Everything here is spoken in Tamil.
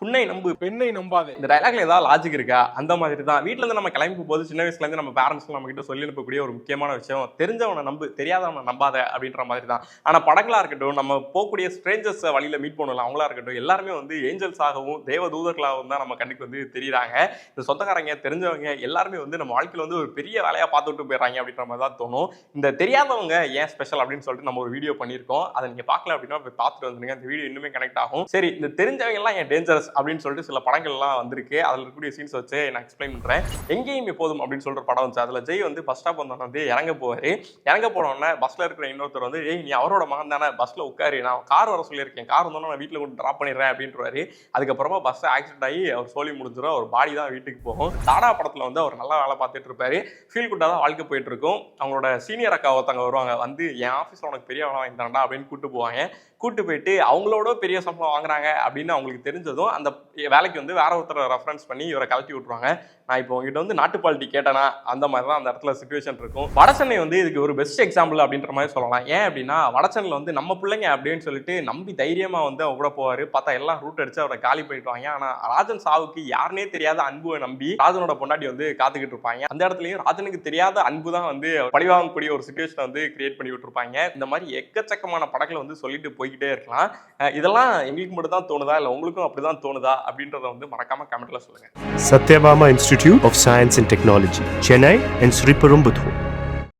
புண்ணை நம்பு பெண்ணை நம்பாது. இந்த டைலாக்ல ஏதாவது லாஜிக் இருக்கா? அந்த மாதிரி தான் வீட்டுல இருந்து நம்ம கிளம்பி போது சின்ன வயசுல இருந்து நம்ம பேரண்ட்ஸ் நம்ம கிட்ட சொல்லி அனுப்பக்கூடிய ஒரு முக்கியமான விஷயம் தெரிஞ்சவனை நம்பு தெரியாதவனை நம்பாத அப்படின்ற மாதிரி தான் ஆனா படங்களா இருக்கட்டும் நம்ம போகக்கூடிய ஸ்ட்ரேஞ்சர்ஸ் வழியில மீட் பண்ணலாம் அவங்களா இருக்கட்டும் எல்லாருமே வந்து ஏஞ்சல்ஸ் ஆகவும் தேவ தூதர்களாகவும் தான் நம்ம கண்ணுக்கு வந்து தெரியுறாங்க. இந்த சொந்தக்காரங்க தெரிஞ்சவங்க எல்லாருமே வந்து நம்ம வாழ்க்கையில வந்து ஒரு பெரிய வேலையா பார்த்துட்டு போயிடுறாங்க அப்படின்ற மாதிரி தான் தோணும். இந்த தெரியாதவங்க ஏன் ஸ்பெஷல் அப்படின்னு சொல்லிட்டு நம்ம ஒரு வீடியோ பண்ணியிருக்கோம். அதை நீங்க பார்க்கல அப்படின்னா போய் பார்த்துட்டு வந்துருங்க. அந்த வீடியோ இன்னுமே கனெக்ட் ஆகும். சரி இந்த தெரிஞ்சவங்க எல்லாம் ஏன் டேஞ்சரஸ் அப்படின்னு சொல்லிட்டு சில படங்கள்லாம் வந்திருக்கு. அதில் இருக்கக்கூடிய சீன்ஸ் வச்சு நான் எக்ஸ்பிளைன் பண்ணுறேன் எங்கேயும் எப்போதும் அப்படின்னு சொல்ற படம் வந்துச்சு. அதில் ஜெய் வந்து பஸ் ஸ்டாப் வந்து இறங்க போவார். இறங்க போனோடனே பஸ்ஸில் இருக்கிற இன்னொருத்தர் வந்து ஏய் நீ அவரோட மகன் தானே பஸ்ஸில் உட்காரு. நான் கார் வர சொல்லியிருக்கேன். கார் வந்தோடனே நான் வீட்டில் கொண்டு ட்ராப் பண்ணிடுறேன் அப்படின்றாரு அதுக்கப்புறமா பஸ் ஆக்சிடென்ட் ஆகி அவர் சோலி முடிஞ்சிடும் அவர் பாடி தான் வீட்டுக்கு போகும். தாடா படத்தில் வந்து அவர் நல்லா வேலை பார்த்துட்டு இருப்பாரு. ஃபீல் குட்டாக தான் வாழ்க்கை போயிட்டு இருக்கும். அவங்களோட சீனியர் அக்கா ஒருத்தவங்க வருவாங்க. வந்து என் ஆஃபீஸில் உனக்கு பெரிய வேலை வாங்கி தரேன்டா அப்படின்னு கூப்பிட்டு போவாங்க. கூப்பிட்டு போயிட்டு அவங்களோட பெரிய சம்பளம் வாங்குறாங்க அப்படின்னு அவங்களுக்கு தெரிஞ்சதும் அந்த வேலைக்கு வந்து வேற ஒருத்தரை ரெஃபரன்ஸ் பண்ணி இவரை கலட்டி விட்டுருவாங்க. நான் இப்போ உங்ககிட்ட வந்து நாட்டு பாலிட்டி கேட்டேனா அந்த மாதிரி தான் அந்த இடத்துல சுச்சுவேஷன் இருக்கும். வடசென்னை வந்து இதுக்கு ஒரு பெஸ்ட் எக்ஸாம்பிள் அப்படின்ற மாதிரி சொல்லலாம். ஏன் அப்படின்னா வடசென்னையில் வந்து நம்ம பிள்ளைங்க அப்படின்னு சொல்லிட்டு நம்பி தைரியமாக வந்து அவங்க கூட போவார். பார்த்தா எல்லாம் ரூட் அடிச்சு அவரை காலி போயிட்டுவாங்க ஆனால் ராஜன் சாவுக்கு யாருனே தெரியாத அன்புவை நம்பி ராஜனோட பொண்டாட்டி வந்து காத்துக்கிட்டு இருப்பாங்க. அந்த இடத்துலயும் ராஜனுக்கு தெரியாத அன்பு தான் வந்து பழிவாங்கக்கூடிய ஒரு சுச்சுவேஷனை வந்து கிரியேட் பண்ணி விட்டுருப்பாங்க. இந்த மாதிரி எக்கச்சக்கமான படங்களை வந்து சொல்லிட்டு போய்கிட்டே இருக்கலாம். இதெல்லாம் எங்களுக்கு மட்டும் தான் தோணுதா? இல்லை உங்களுக்கும் அப்படிதான் தோணுதா அப்படின்றத வந்து மறக்காம கமெண்ட்ல சொல்லுங்க Sathyabama institute of science and technology Chennai and Sriperumbudur